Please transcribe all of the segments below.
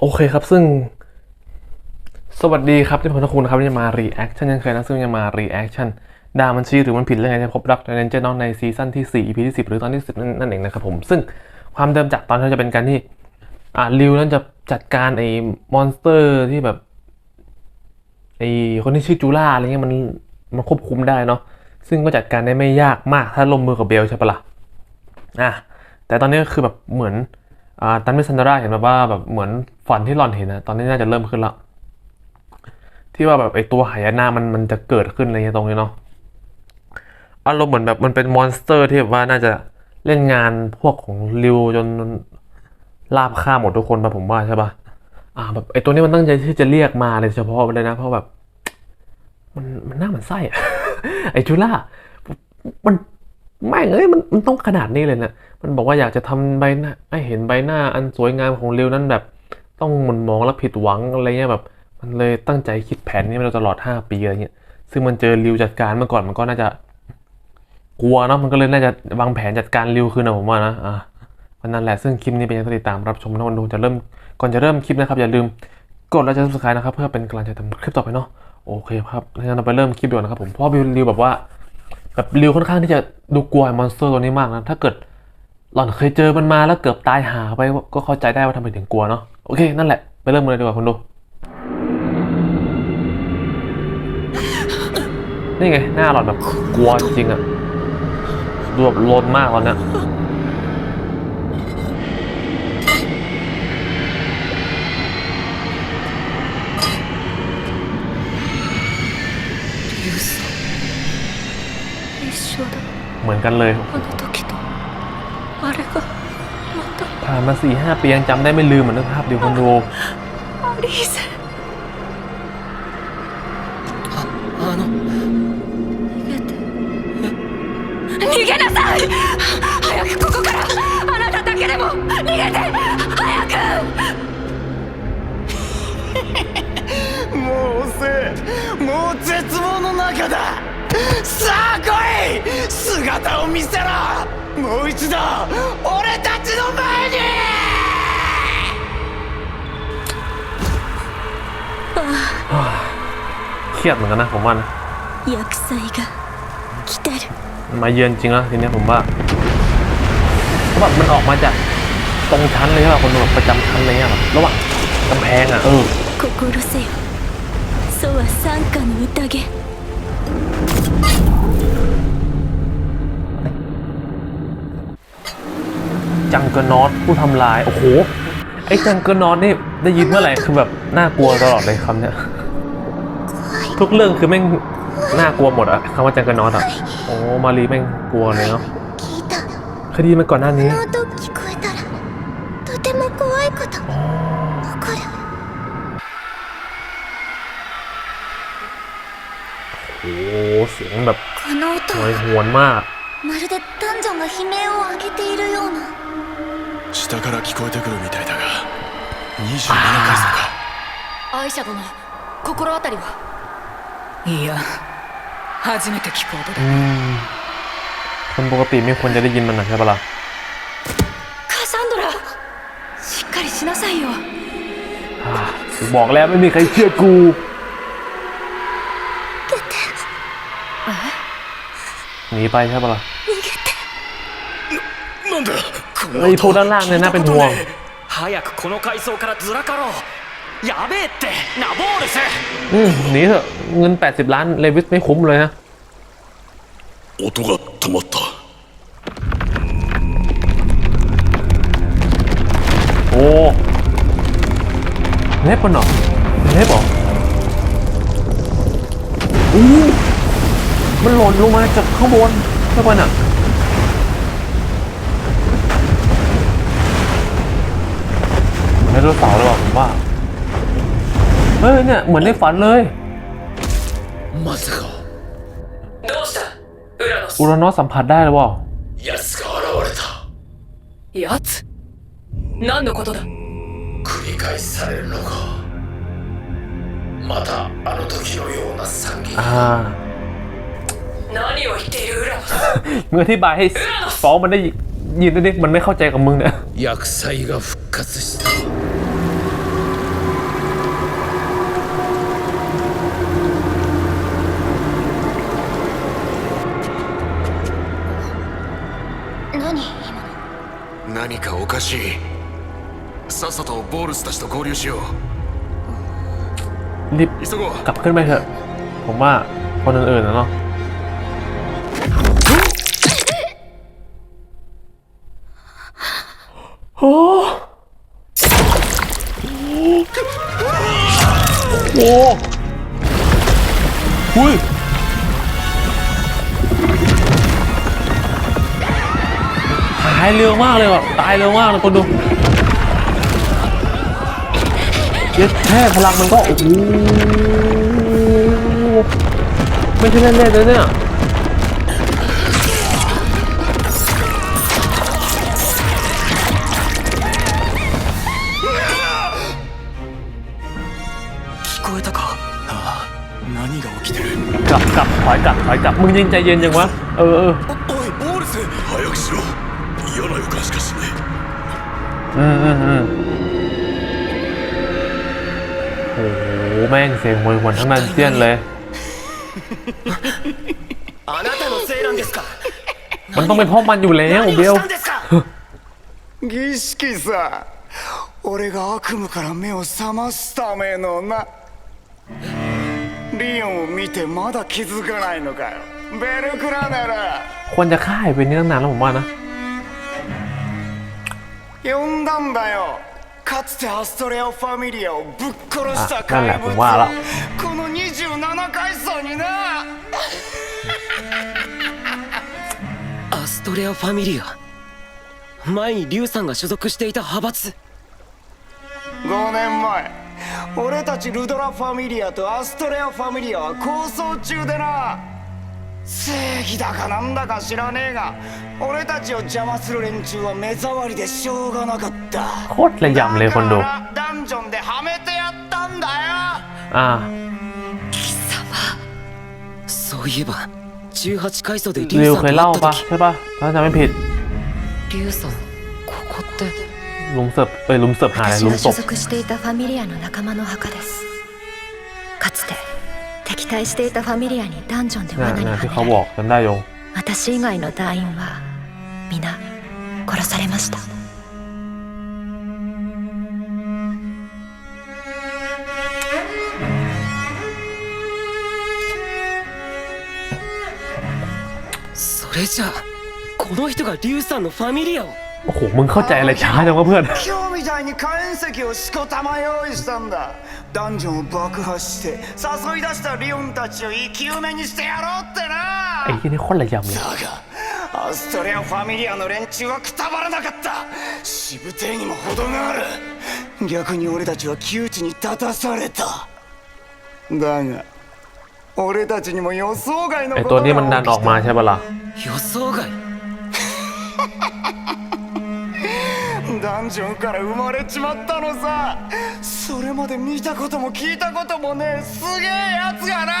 โอเคครับซึ่ง สวัสดีครับที่ผมทุกคุณนะครับที่มา reaction ยังเคยนะซึ่งจะมา reaction ดามันชี้หรือมันผิดเรื่องไงจะพบรักในเรนเจอร์น้องในซีซั่นที่ 4 EP ที่ 10 หรือตอนที่ 10 นั่นนั่นเองนะครับผม ซึ่งความเดิมจากตอนนั้นจะเป็นการที่อ่าริวนั้นจะจัดการไอ้มอนสเตอร์ที่แบบไอ้คนที่ชื่อจูล่าอะไรเงี้ยมันมันควบคุมได้เนาะซึ่งก็จัดการได้ไม่ยากมากถ้าลงมือกับเบลใช่ปะล่ะอะแต่ตอนนี้ก็คือแบบเหมือน ตันเมซันดาร่าเห็นแบบว่าแบบเหมือนฝันที่หลอนเห็นนะตอนนี้น่าจะเริ่มขึ้นละที่ว่าแบบไอตัวหายนะมันมันจะเกิดขึ้นอะไรเงี้ยตรงนี้เนาะอารมณ์เหมือนแบบมันเป็นมอนสเตอร์ที่แบบว่าน่าจะเล่นงานพวกของริวจนลาบฆ่าหมดทุกคนปะผมว่าใช่ปะอ่าแบบไอตัวนี้มันตั้งใจที่จะเรียกมาเลยเฉพาะเลยนะ เพราะแบบ มันมันหน้าเหมันไส้อะไอจูล่ามันแม่งเอ้ยมันมันต้องขนาดนี้เลยนะ มันบอกว่าอยากจะทำใบหน้าให้เห็นใบหน้าอันสวยงามของเรียวนั้นแบบ ต้องหมุนมองและผิดหวังอะไรเงี้ยแบบ มันเลยตั้งใจคิดแผนนี้มาตลอด 5 ปีอะไรเงี้ยซึ่งมันเจอริวจัดการเมื่อก่อนมันก็น่าจะกลัวเนาะมันก็เลยน่าจะวางแผนจัดการริวคืนนะผมว่านะอะมันนั่นแหละซึ่งคลิปนี้เป็นยังติดตามรับชมนะวันดูจะเริ่มก่อนจะเริ่มคลิปนะครับ อย่าลืมกดไลค์และ subscribe นะครับ เพื่อเป็นกำลังใจทำคลิปต่อไปเนาะโอเคครับงั้นเราไปเริ่มคลิปด่วนนะครับผมเพราะริวแบบว่าแบบริวค่อนข้างที่จะดูกลัวมอนสเตอร์ตัวนี้มากนะถ้าเกิด หล่อนเคยเจอมันมาแล้วเกือบตายหาไปก็เข้าใจได้ว่าทำไมถึงกลัวเนาะโอเค นั่นแหละ ไปเริ่มเลยดีกว่าคุณดู นี่ไง หน้าหล่อนแบบกลัวจริงอะรวบลนมากหล่อนนะเหมือนกันเลย ผ่านมาสี่ห้าปียังจำได้ไม่ลืมเหมือนนึกภาพเดียวคนดู アリーゼあの逃げて逃げなさい早くここからあなただけでも逃げて早くもう遅えもう絶望の中ださあ来い姿を見せろもう一度俺たちの前 รียดเหมือนกันนะผมว่านะมาเยือนจริงแล้วทีนี้ผมว่าเขาแมันออกมาจากตรงชั้นเลยใช่ป่ะคนแบบประจำชั้นอเลยอะระหว่างกำแพงอะเออจังเกอร์นอตผู้ทำลาย โอ้โห ไอ้จังเกอร์นอตนี่ได้ยินเมื่อไหร่คือแบบน่ากลัวตลอดเลยคำเนี้ย ทุกเรื่องคือแม่งน่ากลัวหมดอะคำว่าจังเกอร์นอตอะโอ้มารีแม่งกลัวเลยเนาะ 聞いた คดีมาก่อนหน้านี้ この音聞こえたらとても怖いこと起こる โอ้โหเสียงแบบ この音 หวยหวนมาก まるでダンジョンが悲鳴を上げているような下から聞こえてくるみたいだが27階層かアイシャ殿心当たりは いや初めて聞く音 อื だ มคนปกติไม่ควรจะได้ยินมันนะใช่ปะล่ะ カサンドラしっかりしなさいよ อ่าบอกแล้วไม่มีใครเชื่อกู หนีไปใช่ปะล่ะ 逃げてなんだこ เฮ้ยพวกด้านล่างเนี่ยน่าเป็นห่วง 早くこの階層からずらかろう やべえってナボールス อืมหนีเถอะเงิน 80 ล้านเลวิสไม่คุ้มเลยนะ 音が止まった โอ้เล็บมันเหรอเล็บเหรออู้มันหล่นลงมาจากข้างบนใช่ปะน่ะไดโนเสาร์เลยว่ะผมว่า เฮ้ยเนี่ย เหมือนในฝันเลย まさかどうしたウラノス อุรานอสสัมผัสได้หรือเปล่า 奴が現れたやつ何のことだ繰り返しされるのかまたあの時のような惨劇 อ่า 何を言っているウラノス มึงอธิบายให้ฟ้องมันได้ยินได้ดิมันไม่เข้าใจกับมึงเนี่ย 厄災が復活した 何かおかしいさっさとボールスたちと合流しよ รีบ う急ごう กลับขึ้นไปเถอะ ผมว่าคนอื่นๆนะเนาะโอ้โหอุ้ย ายเร็วมากเลยว่ะตายเร็วมากเลยคนดูเยอะแค่พลังมันก็โอ้โหไม่ใช่แน่นๆเลยเนี่ยกลับกลับถอยกลับถอยกลับมึงยังใจเย็นยังวะเออ อืมอืมอืมโอ้โหแม่งเสียงมวยหวนทั้งนั้นเจียนเลย あなたのせいなんですか มันต้องเป็นเพราะมันอยู่แล้ว 何を เบล したんですか儀式さ俺が悪夢から目を覚ますためのなリオンを見てまだ気づかないのかよベルクラなら ควรจะฆ่าไอ้เวนนี่ตั้งนานแล้วผมว่านะ 呼んだんだよ。かつてアストレアファミリアをぶっ殺した怪物。この27階層にな。アストレアファミリア。前にリュウさんが所属していた派閥。5年前。俺たちルドラファミリアとアストレアファミリアは抗争中でな。正義だかなんだか知らねえが俺たちを邪魔する連中は目障りでしょうがなかった โคตรระยำเลยคนดู だからダンジョンではめてやったんだ อ่า そういえば18階層でリ ริ ュ ว ウさん เคย と เล่า 会った ปะ 時 ใช่ปะถ้าจำไม่ผิด リュウさんここって ลุมเสิร์ฟเอ้ยลุมเสิร์ฟหาอะไร 私 ลุม が ศ 所 พ 属していたファミリアの仲間の墓ですかつて 敵対していたファミリアにダンジョンで นะ 罠に นะ は ที่ め เขา ら บอ れ กจำได้โยง 私以外の団員は皆殺されました それじゃあこの人がリュウさんのファミリアを โอ้โห มึงเข้าใจอะไรช้าจังวะเพื่อน 今日みたいに火炎石をしこたま用意したんだダンジョンを爆破して誘い出したリオンたちを生き埋めにしてやろうって ไอ้ な ที่นี่โคตรระยำเลย だがアストレアファミリアの連中はくたばらなかったしぶてえにも程がある逆に俺たちは窮地に立たされただが俺たちにも予想外の ไอ้ こ ตัว と นี้มันดั が น 起 อ き อกมา た ใช่ปะล่ะ 予想外 ダンジョンから生まれちまったのさそれまで見たことも聞いたこともねえすげえやつがな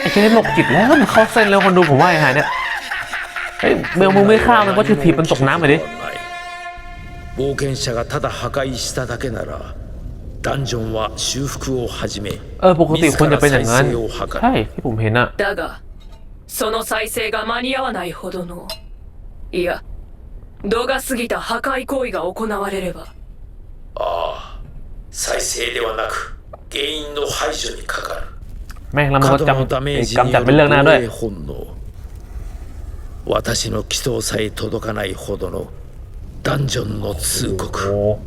ไอ้ที่นี่โรคจิตแล้วมันเข้าเส้นแล้วคนดูผมว่าไอ้หายเนี่ยเฮ้ยเบลมึงไม่ฆ่ามันก็จะถีบมันตกน้ำไปดิ ない冒険者がただ破壊しただけならダンジョンは修復を始め เออ ปกติควรจะเป็นอย่างนั้น 自ら再生を図る ใช่ที่ผมเห็นอะ だが その再生が間に合わないほどのいや度が過ぎた破壊行為が行われればああ再生ではなく原因の排除にかかる แม่งแล้วมัน 過 ก็ 度の จำ ダメージ กำ に จัด よる เป็นเรื่องหน้าด้วย 防衛本能私の祈祷さえ届かないほどのダンジョンの通 โอ้ 告 โห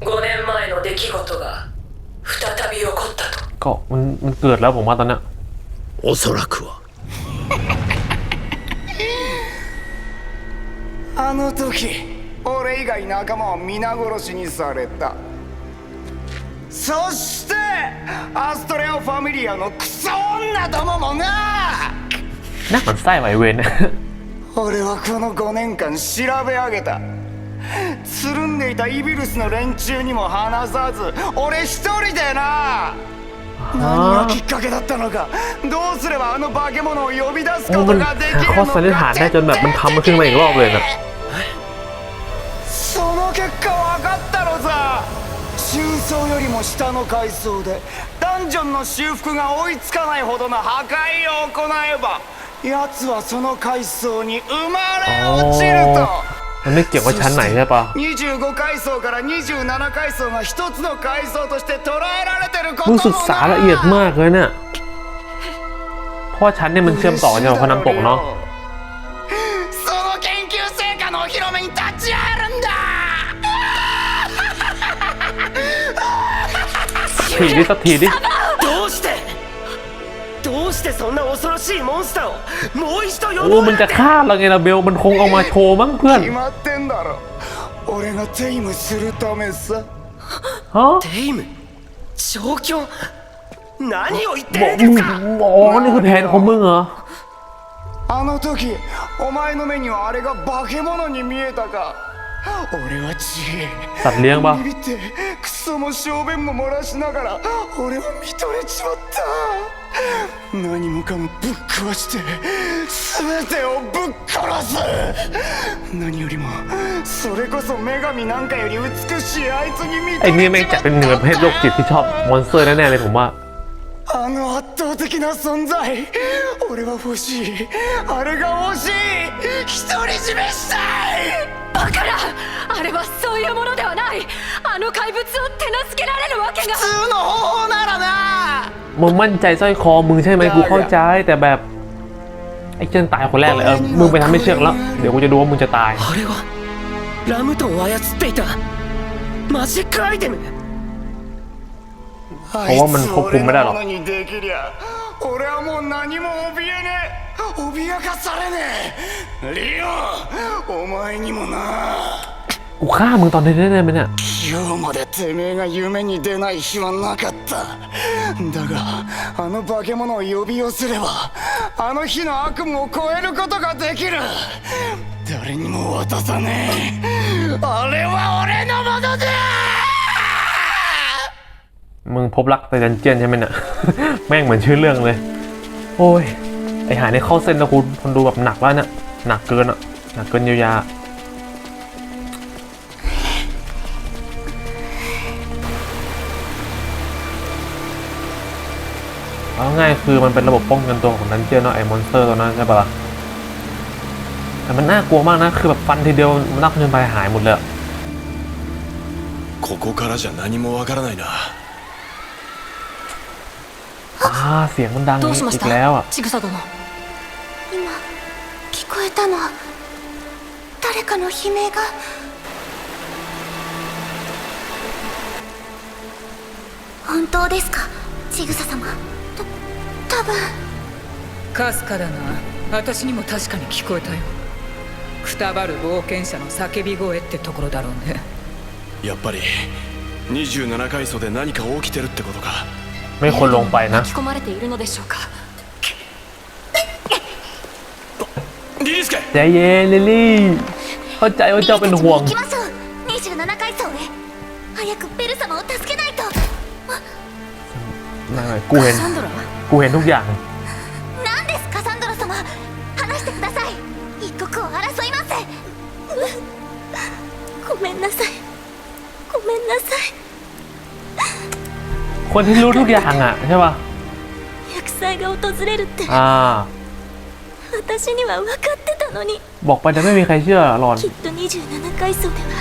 5年前の出来事が再び起こったと ก็มันมันเกิดแล้วผมว่าตอนเนี้ย おそらくは あの時俺以外仲間は皆殺しにされたそしてアストレアファミリアのクソ女どももな น่าหมันไส้ไหวะไอ้เวนเนี่ย 俺はこの5年間調べ上げたつるんでいたイビルスの連中にも話さず俺一人でな何がきっかけだったのかどうすればあの化け物を呼び出す โอ้ こ มัน とがで หา きる ข้อ の สันนิษฐาน か ได้จนแบบมันทำมันขึ้นมาอีกรอบเลยนะ 層よりも下の階層でダンジョンの修復が追いつかないほどの破壊を行えば奴はその階層に生まれ落ちると มันไม่เกี่ยวกับชั้นไหนใช่ปะ 25階層から27階層が一つの階層として捉えられてること มึง も ศึกษาละเอียดมากเลยเนี่ย เพราะว่าชั้นเนี่ยมันเชื่อมต่อกันกับผนังปกเนาะ をもう一度呼 โอ้ ぼう มันจะฆ่าเราไงล่ะเบล มันคงเอามาโชว์มั้งเพื่อน 決まってんだろ俺がテイムするためさ ฮะ テイム調教何を言って บอก るん มึ で ง すか อ๋อนี่คือแผนของมึงเหรอ あの時お前の目にはあれが化け物に見えたか 俺はちสัตว์เลี้ยงปะ ビビってクソも小便も漏らしながら俺は見とれちまった何もかもぶっ壊して全てをぶっ殺す何よりもそれこそ女神なんかより美しいあいつに見 ไอ้ と นี่ れ แม่ง ち จัดเป็น ま หนึ่ง っ ประเภทโรคจิตที่ชอบมอนสเตอร์แน่ๆเลยผมว่า あの圧倒的な存在俺は欲しいあれが欲しい独り占めしたい バカなあれはそういうものではないあの怪物を手なずけられるわけが普通の方法ならな มึงมั่นใจสร้อยคอมึงใช่ไหมกูเข้าใจแต่แบบ ไอ้เจนตายคนแรกเลยเออมึงไปทำให้เชือกแล้ว เดี๋ยวกูจะดูว่ามึงจะตาย あれはラムトンを操っていたマジックアイテムあいつ俺のもののにできりゃ 俺はもう何も怯えねえ脅かされねえリオンお前にもな กูฆ่ามึงตอนนี้ได้ไหมเนี่ย 今日までてめえが夢に出ない日はなかっただがあの化け物を呼び寄せればあの日の悪夢を超えることができる誰にも渡さねえあれは俺のものだ มึงพบรักแต่ดันเจียนใช่ไหมเนี่ย แม่งเหมือนชื่อเรื่องเลย โอ้ย ไอหาในเข้าเส้นแล้วคุณคนดูแบบหนักแล้วเนี่ย หนักเกินอะหนักเกินเยียวยา เอาง่ายคือมันเป็นระบบป้องกันตัวของดันเจียนเนาะไอมอนสเตอร์ตัวนั้นใช่ปะล่ะ แต่มันน่ากลัวมากนะ คือแบบฟันทีเดียวมันนักจนไปหายหมดเลยอะ ここからじゃ何もわからないな อ่าเสียงมันดัง どうしまし อีกแล้วอ่ะ たちぐさ殿今聞こえたの誰かの悲鳴が本当ですかちぐさ様た多分かすかだが私にも確かに聞こえたよくたばる冒険者の叫び声ってところだろうねやっぱり27階層で何か起きてるってことか ไม่ควรลงไปนะเจเย่ลิลี่ เข้าใจว่าเจ้าเป็นห่วงกูเห็น กูเห็นทุกอย่าง คนที่รู้ทุกอย่างอ่ะใช่ป่ะ 厄災が訪れるって อ่า 私には分かってたのに บอกไปแต่ไม่มีใครเชื่อหรอน きっと27階層では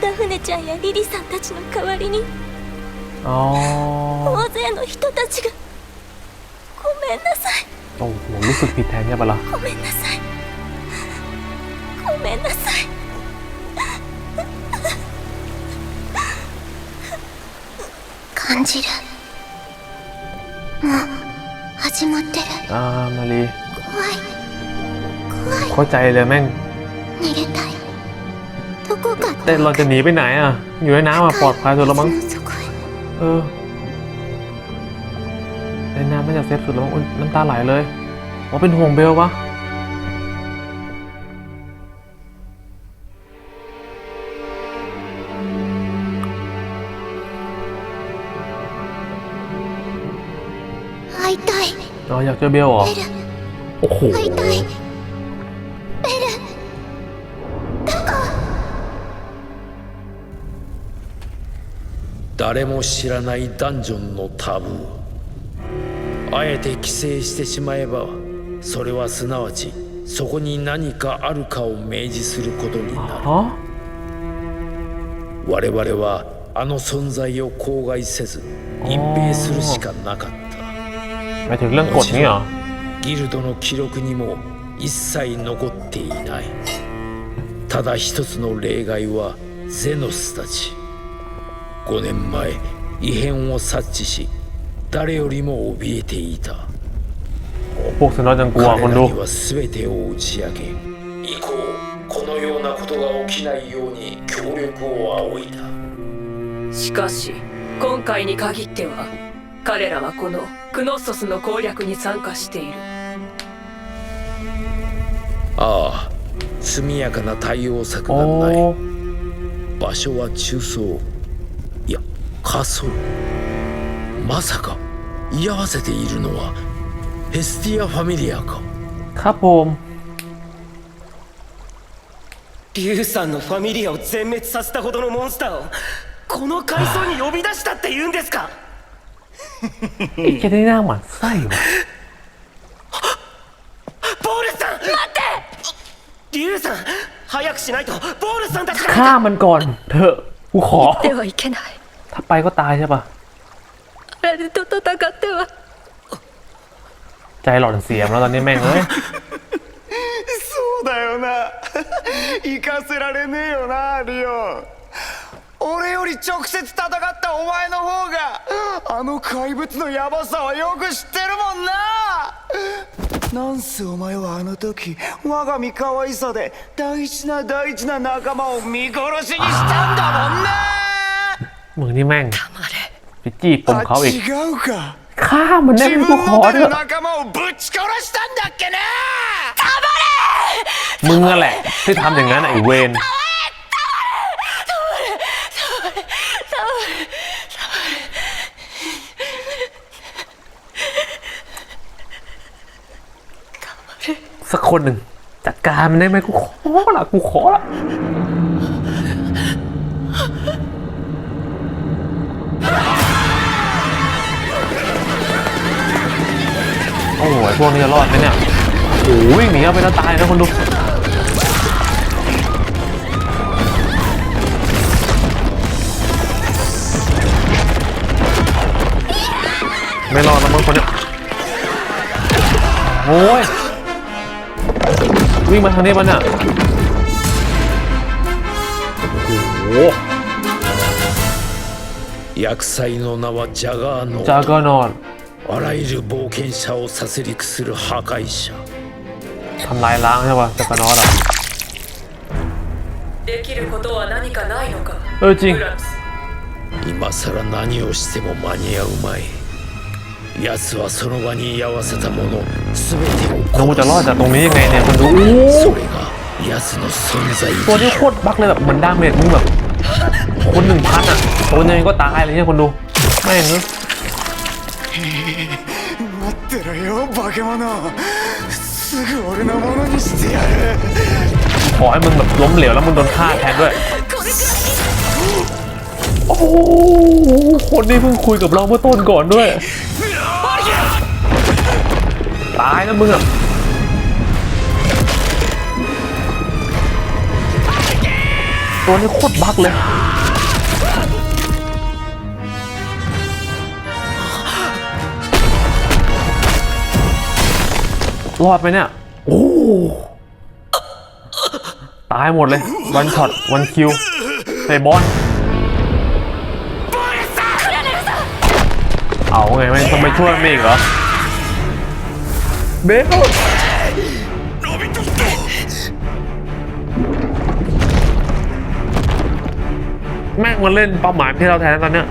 ダフネちゃんやリリさんたちの代わりに อ๋อ 大勢の人たちがごめんなさい โอ้โหรู้สึกผิดแทนใช่ปะล่ะ ごめんなさい 感じるもう始まってる อ่ามารี 怖い怖い เข้าใจเลยแม่ง 逃げたいどこか แต่เราจะหนีไปไหนอ่ะ อยู่ในน้ำอ่ะปลอดภัยสุดแล้วมั้ง そこへ เออในน้ำไม่จะเซฟสุดแล้วมั้งอุ๊ยน้ำตาไหลเลยว่าเป็นห่วงเบลวะ い เราอยากเจอเบลเหรอ ベル โอ้โห 会いたいベルどこ 誰も知らないダンジョンのタブーあえて規制してしまえばそれはすなわちそこに何かあるかを明示することになる ฮะ 我々はあの存在を口外せず隠蔽するしかなかった หมายถึงเรื่องกฎนี่เหรอ ギルドの記録にも一切残っていないただ一つの例外はゼノスたち5年前異変を察知し誰よりも怯えていた พวกสุนัขยังกลัว 彼 คน ら ดู には全てを打ち上げ以降このようなことが起きないように協力を仰いだしかし今回に限っては 彼らはこのクノッソスの攻略に参加している。ああ速やかな対応策がない。場所は中層。いや下層。まさか居合わせているのはヘスティア・ファミリアか。カポン。リュウさんのファミリアを全滅させたほどのモンスターをこの階層に呼び出したって言うんですか？ ไอ้แค่นี้หน้าหมันไส้วะ ボールさん待ってリュウさん早くしないとボールさんたちが ฆ่ามันก่อน เถอะกูขอ ではいけない ถ้าไปก็ตายใช่ปะ あれと戦っては ใจหลอนเสียมแล้วตอนนี้แม่งเอ้ย そうだよな行かせられねえよなリオン 俺より直接戦ったお前の方があの怪物のヤバさはよく知ってるもんななんせお前はあの時我が身可愛さで大事な大事な仲間を見殺しにしたんだもんな มึงนี่แม่งไปจี้ปม あ เขาอีก 違うか ฆ่ามันได้ 自 ไหม 分 กูขอ の เถ 手で อะ 仲間をぶち殺したんだっけな มึงอะแหละ ที่ทำอย่างนั้นไอ้เวน สักคนหนึ่งจัดการมันได้ไหมกูขอละกูขอละโอ้โหไอ้พวกนี้จะรอดไหมเนี่ยโอ้โหนีเอาไปแล้วตายนะคนดูไม่รอดแล้วมั้งคนเนี้ยโอ้ย วิ่งมาทางนี้มันอ่ะ โอ้โห 厄災の名はジャガーノ จากก็นอน あらゆる冒険者を殺戮する破壊者 ทำลายล้างใช่ป่ะจากก็นอนอ่ะ できることは何かないのか เออจริง ブラムス今さら何をしても間に合うまい 奴はその場に居合わせたもの全てを เราจะรอด 殺 จากตรงนี้ยังไงเนี่ยคนดูโอ้ す โห それが奴の存在 ตัวนี้โคตรบักเลยแบบเหมือนดาเมจมึงแบบคนหนึ่งพันอ่ะตัวยังไงก็ตายเลยเนี่ยคนดูแม่งเนอะ 待ってろよ化け物すぐ俺のものにしてやる ขอให้มึงแบบล้มเหลวแล้วมึงโดนฆ่าแทนด้วย โอ้โหคนนี้เพิ่งคุยกับเราเมื่อต้นก่อนด้วย ตายนะมึงอะตัวนี้โคตรบักเลย รอดไหมเนี่ย โอ้ ตายหมดเลย วันช็อต วันคิวเตะบอลเอาไงไม่ต้องไปช่วยมันอีกเหรอ เบสโดดแม่งมันเล่นเป้าหมายที่เราแทนตอนเนี้ย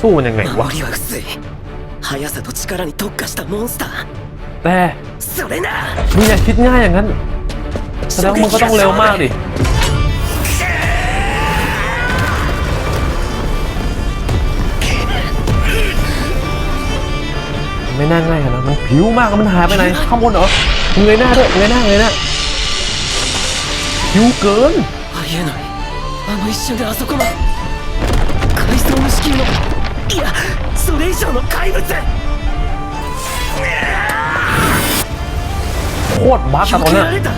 สู้มันยังไงวะแต่มึงอย่คิดง่ายอย่างนั้นแสดงว่ามันก็ต้องเร็วมากดิ ไม่ น่าง่ายขนาดนั้นมันผิวมากมันหายไปไหนข้างบนเหรอเงยหน้าด้วยเงยหน้าเงยหน้าผิวเกิน ありえないあの一瞬であそこまで階層無視級のいやそれ以上の怪物 โคตรบั๊กอะตอนเนี้ย られた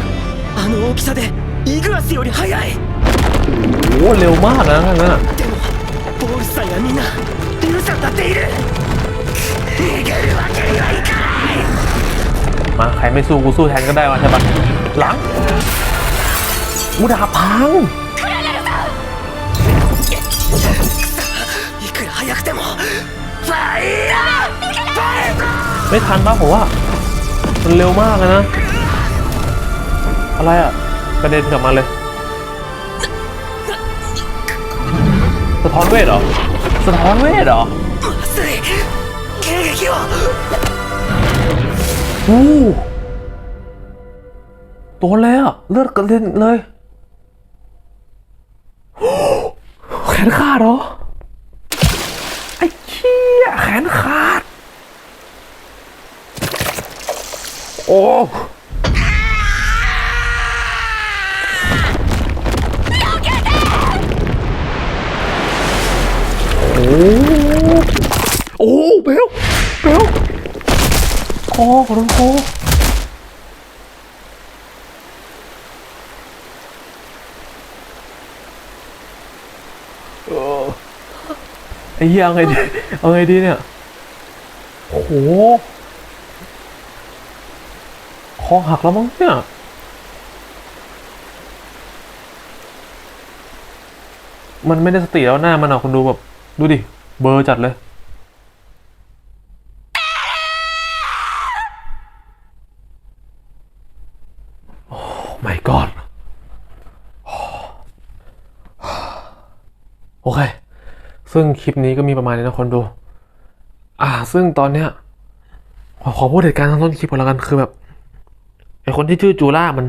あの大きさでイグアスより速い โอ้เร็วมากนะทั้งนั้นอะ でもボールスさんやみんなリュウさんだっている มาใครไม่สู้กูสู้แทนก็ได้วะใช่ปะหลังอุดาพังไม่ทันป่ะผมว่ามันเร็วมากเลยนะ อะไรอะกระเด็นกลับมาเลยสะท้อนเวทเหรอสะท้อนเวทเหรอ 撃をอู้ตัวเลยอะเลือดกระเด็นเลยโอ้แขนขาดเหรอ ไอ้เชี่ยแขนขาด โอ้โอ้ โอ้เบลเบลคอขอโดนคอไอ้เหี้ยเอาไงดีเอาไงดีเนี่ยโอ้โหคอหักแล้วมั้งเนี่ยมันไม่ได้สติแล้วหน้ามันอะคุณดูแบบ ดูดิ เบอร์จัดเลย โอ้ my god โอเค ซึ่งคลิปนี้ก็มีประมาณนี้นะคนดู อ่า ซึ่งตอนเนี้ยขอขอพูดเหตุการณ์ตอนต้นคลิปก่อนล้วกันคือแบบไอคนที่ชื่อจูล่ามัน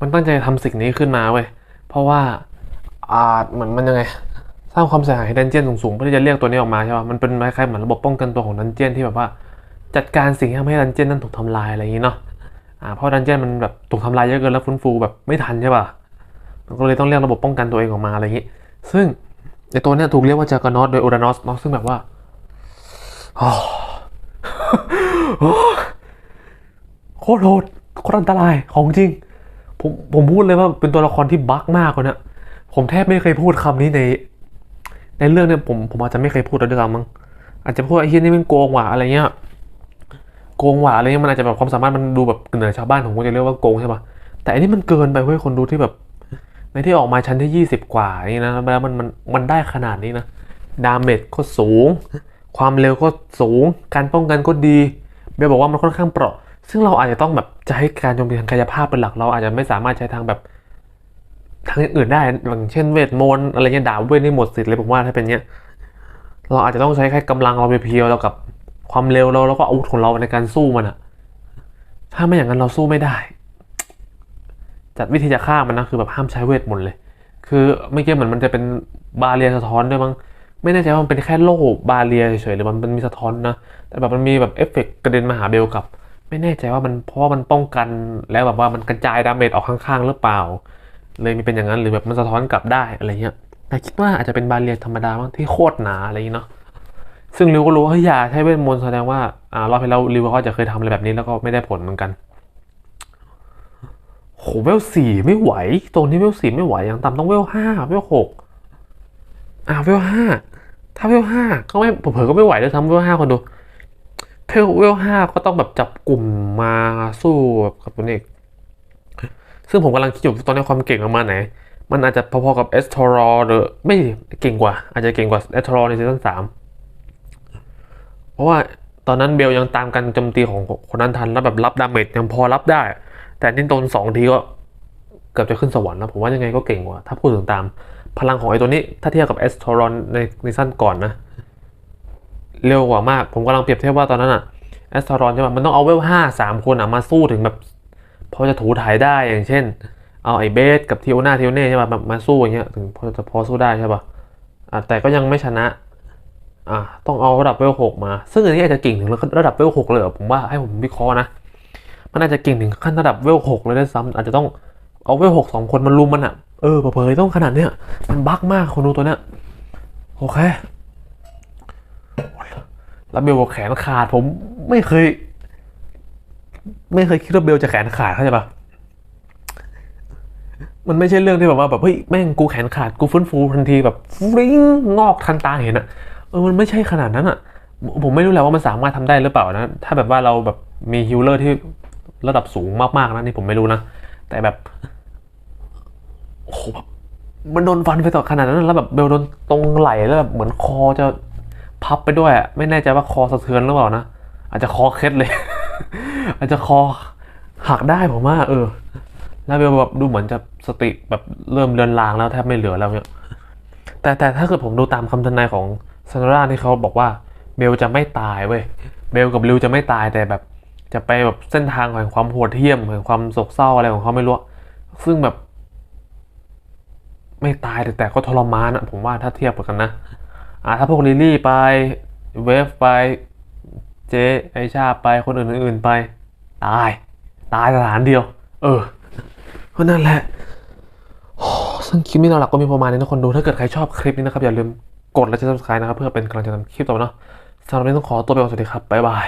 มันตั้งใจทำสิ่งนี้ขึ้นมาเว้ยเพราะว่าอ่าเหมือนมันยังไงสร้างความเสียหายให้ดันเจียนสูงๆเพื่อที่จะเรียกตัวนี้ออกมาใช่ป่ะมันเป็นคล้ายๆเหมือนระบบป้องกันตัวของดันเจียนที่แบบว่า จัดการสิ่งที่ทำให้ดันเจียนนั้นถูกทำลายอะไรอย่างนี้เนาะอ่าเพราะดันเจียนมันแบบถูกทำลายเยอะเกินแล้วฟื้นฟูแบบไม่ทันใช่ป่ะมันก็เลยต้องเรียกระบบป้องกันตัวเองออกมาอะไรอย่างนี้ ซึ่ง ไอตัวเนี้ยถูกเรียกว่าจากานอสโดยโอรานอสเนาะซึ่งแบบว่าโคตรโหดโคตรอันตรายของจริง ผมผมพูดเลยว่าเป็นตัวละครที่บั๊กมากกว่านะผมแทบไม่เคยพูดคำนี้ใน ในเรื่องเนี่ยผมผมอาจจะไม่เคยพูดแล้วด้วยซ้ำมั้งอาจจะพูดไอ้เฮียนี่มันโกงว่ะอะไรเงี้ยโกงว่ะอะไรเงี้ยมันอาจจะแบบความสามารถมันดูแบบเหนือชาวบ้านผมก็จะเรียกว่าโกงใช่ปะแต่อันนี้มันเกินไปเว้ยคนดูที่แบบ ในที่ออกมาชั้นที่ยี่สิบกว่านี่นะแล้วมันมันมันได้ขนาดนี้นะดาเมจก็สูง ความเร็วก็สูง การป้องกันก็ดีเบลบอกว่ามันค่อนข้างเปราะ ซึ่งเราอาจจะต้องแบบจะให้การโจมตีทางกายภาพเป็นหลักเราอาจจะไม่สามารถใช้ทางแบบทางอื่นได้อย่างเช่นเวทมนต์อะไรเงี้ยดาบเวทนี่หมดสิทธิ์เลยผมว่าถ้าเป็นเงี้ยเราอาจจะต้องใช้แค่กำลังเราเพียวๆแล้วกับความเร็วเราแล้วก็อาวุธของเราในการสู้มันอะถ้าไม่อย่างนั้นเราสู้ไม่ได้ จัดวิธีจะฆ่ามันนะคือแบบห้ามใช้เวทมนต์เลย คือไม่เกี่ยเหมือนมันจะเป็นบาเรียสะท้อนด้วยมั้งไม่แน่ใจว่ามันเป็นแค่โล่บาเรียเฉยๆหรือมันมีสะท้อนนะแต่แบบมันมีแบบเอฟเฟกต์กระเด็นมาหาเบลกับ ไม่แน่ใจว่ามันเพราะว่ามันป้องกันแล้วแบบว่ามันกระจายดาเมจออกข้างๆหรือเปล่า เลยมีเป็นอย่างนั้นหรือแบบมันสะท้อนกลับได้อะไรเงี้ยแต่คิดว่าอาจจะเป็นบาเรียธรรมดาบ้างที่โคตรหนาอะไรอย่างงี้เนาะซึ่งริวก็รู้ว่าเฮ้ยอย่าใช้เวทมนต์แสดงว่าอ่ารอบที่แล้วริวก็จะเคยทำอะไรแบบนี้แล้วก็ไม่ได้ผลเหมือนกัน โหเวลสี่ไม่ไหวตัวนี้เวลสี่ไม่ไหวอย่างต่ำต้องเวลห้าเวลหกอ่าเวลห้าถ้าเวลห้าก็ไม่เผลอก็ไม่ไหวเลยทำเวลห้าคนดูเวลเวลห้าก็ต้องแบบจับกลุ่มมาสู้กับตัวนี้อีกซึ่งผมกำลังคิดอยู่ตอนนี้ความเก่งประมาณไหน มันอาจจะพอๆกับเอสทอรอหรือไม่เก่งกว่า อาจจะเก่งกว่าเอสทอรอในซีซั่นสามเพราะว่าตอนนั้นเบลยังตามการโจมตีของคนนั้นทันแล้วแบบรับดาเมจยังพอรับได้ แต่นี่โดนสองทีก็เกือบจะขึ้นสวรรค์แล้วผมว่ายังไงก็เก่งกว่า ถ้าพูดถึงตามพลังของไอ้ตัวนี้ ถ้าเทียบกับเอสทรอนในในสั้นก่อนนะ เร็วกว่ามาก ผมกำลังเปรียบเทียบว่าตอนนั้นอะเอสทรอนใช่ไหมมันต้องเอาเวลห้าสามคนอะมาสู้ถึงแบบพอจะถูถ่ายได้อย่างเช่น เอาไอ้เบสกับทิโอนาทิโอเน่ใช่ป่ะมาสู้อย่างเงี้ยถึงพอจะพอสู้ได้ใช่ป่ะอะแต่ก็ยังไม่ชนะอ่าต้องเอาระดับเวลหกมา ซึ่งอันนี้อาจจะเก่งถึงระดับเวลหกเลยผมว่าให้ผมวิเคราะห์นะ มันอาจจะเก่งถึงขั้นระดับเวลหกเลยด้วยซ้ำอาจจะต้องเอาเวลหกสองคนมันลุมมันอะเออเผลอๆต้องขนาดเนี้ยมันบั๊กมากคนดูตัวเนี้ยโอเคแล้วเบลบอกแขนขาด ผมไม่เคย ไม่เคยคิดว่าเบลจะแขนขาดเข้าใจปะมันไม่ใช่เรื่องที่แบบว่าแบบเฮ้ยแม่งกูแขนขาดกูฟื้นฟูทันทีแบบฟริ้งงอกทันตาเห็นอะเออมันไม่ใช่ขนาดนั้นอะผมไม่รู้แหละว่ามันสามารถทำได้หรือเปล่านะ ถ้าแบบว่าเราแบบมีฮิลเลอร์ที่ ระดับสูงมากๆนะนี่ผมไม่รู้นะ แต่แบบโอ้โหแบบมันโดนฟันไปต่อขนาดนั้นแล้วแบบเบลโดนตรงไหล่แล้วแบบเหมือนคอจะพับไปด้วยอะไม่แน่ใจว่าคอสะเทือนหรือเปล่านะอาจจะคอเคล็ดเลย อาจจะคอหักได้ผมว่า เออ แล้วเบลแบบดูเหมือนจะสติแบบเริ่มเลือนลางแล้วแทบไม่เหลือแล้วเนี่ยแต่แต่ถ้าเกิดผมดูตามคำทนายของซานาร่าที่เขาบอกว่าเบลจะไม่ตายเว้ยเบลกับลิวจะไม่ตายแต่แบบ จะไปแบบเส้นทางแห่งความโหดเหี้ยมแห่งความโศกเศร้าอะไรของเขาไม่รู้ ซึ่งแบบ ไม่ตายแต่แต่ก็ทรมานอะผมว่าถ้าเทียบกันนะอ่าถ้าพวกลิลลี่ไปเวฟไปเจไอชาไปคนอื่นๆไป ตาย ตายสถานเดียว เออเพราะนั่นแหละซึ่งคลิปนี้เราหลักก็มีประมาณนี้นะคนดู ถ้าเกิดใครชอบคลิปนี้นะครับ อย่าลืมกดและจะ subscribe นะครับ เพื่อเป็นกำลังใจทำคลิปต่อไปเนาะสำหรับวันนี้ต้องขอตัวไปก่อนสวัสดีครับ บ๊ายบาย